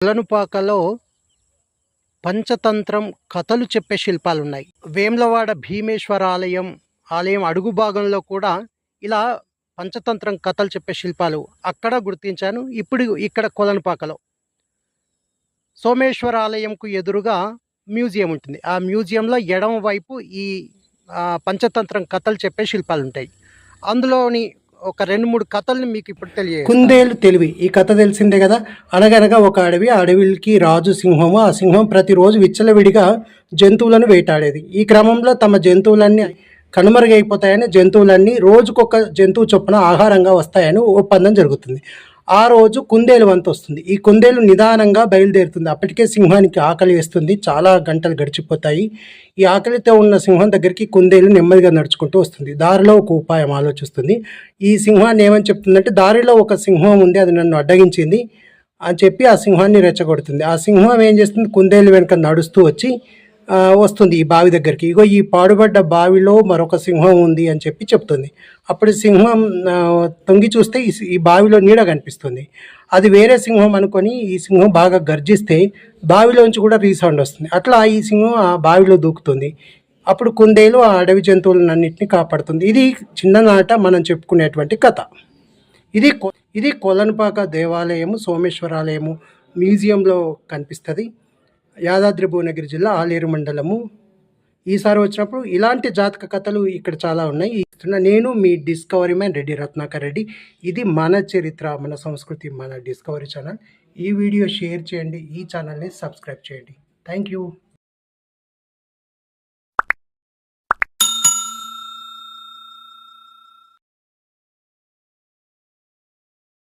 కొలనుపాకలో పంచతంత్రం కథలు చెప్పే శిల్పాలు ఉన్నాయి వేములవాడ భీమేశ్వర ఆలయం ఆలయం అడుగు భాగంలో కూడా ఇలా పంచతంత్రం కథలు చెప్పే శిల్పాలు అక్కడ గుర్తించాను. ఇప్పుడు ఇక్కడ కొలనుపాకలో. సోమేశ్వర ఆలయంకు ఎదురుగా మ్యూజియం ఉంటుంది. ఆ మ్యూజియంలో ఎడమ వైపు ఈ పంచతంత్రం కథలు చెప్పే శిల్పాలు ఉంటాయి అందులోని ఒక రెండు మూడు కథల్ని మీకు ఇప్పుడు తెలియ కుందేలు తెలివి. ఈ కథ తెలిసిందే కదా? అనగనగా ఒక అడవి అడవికి రాజు సింహము. ఆ సింహం ప్రతిరోజు విచ్చలవిడిగా జంతువులను వేటాడేది. ఈ క్రమంలో తమ జంతువులన్నీ కనుమరుగైపోతాయని జంతువులన్నీ రోజుకొక జంతువు చొప్పున ఆహారంగా వస్తాయని ఒప్పందం జరుగుతుంది. ఆ రోజు కుందేలు వంతు వస్తుంది. ఈ కుందేలు నిదానంగా బయలుదేరుతుంది. అప్పటికే సింహానికి ఆకలి వేస్తుంది. చాలా గంటలు గడిచిపోతాయి. ఈ ఆకలితో ఉన్న సింహం దగ్గరికి కుందేలు నెమ్మదిగా నడుచుకుంటూ వస్తుంది. దారిలో ఒక ఉపాయం ఆలోచిస్తుంది. ఈ సింహాన్ని ఏమని చెప్తుందంటే దారిలో ఒక సింహం ఉంది. అది నన్ను అడ్డగించింది. అని చెప్పి ఆ సింహాన్ని రెచ్చగొడుతుంది. ఆ సింహం ఏం చేస్తుంది? కుందేలు వెనుక నడుస్తూ వచ్చి వస్తుంది ఈ బావి దగ్గరికి. ఇగో ఈ పాడుబడ్డ బావిలో మరొక సింహం ఉంది అని చెప్పి చెప్తుంది. అప్పుడు సింహం తొంగి చూస్తే ఈ బావిలో నీడ కనిపిస్తుంది. అది వేరే సింహం అనుకొని ఈ సింహం బాగా గర్జిస్తే బావిలోంచి కూడా రీసౌండ్ వస్తుంది. అట్లా ఈ సింహం ఆ బావిలో దూకుతుంది. అప్పుడు కుందేలు ఆ అడవి జంతువులన్నింటినీ కాపాడుతుంది. ఇది చిన్ననాట మనం చెప్పుకునేటువంటి కథ. ఇది కొ- ఇది కొలనుపాక దేవాలయము సోమేశ్వరాలయము మ్యూజియంలో కనిపిస్తుంది. యాదాద్రి భువనగిరి జిల్లా ఆలేరు మండలము. ఈసారి వచ్చినప్పుడు ఇలాంటి జాతక కథలు ఇక్కడ చాలా ఉన్నాయి. నేను మీ డిస్కవరీ మ్యాన్ రెడ్డి రత్నాకర్ రెడ్డి. ఇది మన చరిత్ర మన సంస్కృతి మన డిస్కవరీ ఛానల్. ఈ వీడియో షేర్ చేయండి ఈ ఛానల్ని సబ్స్క్రైబ్ చేయండి. Thank you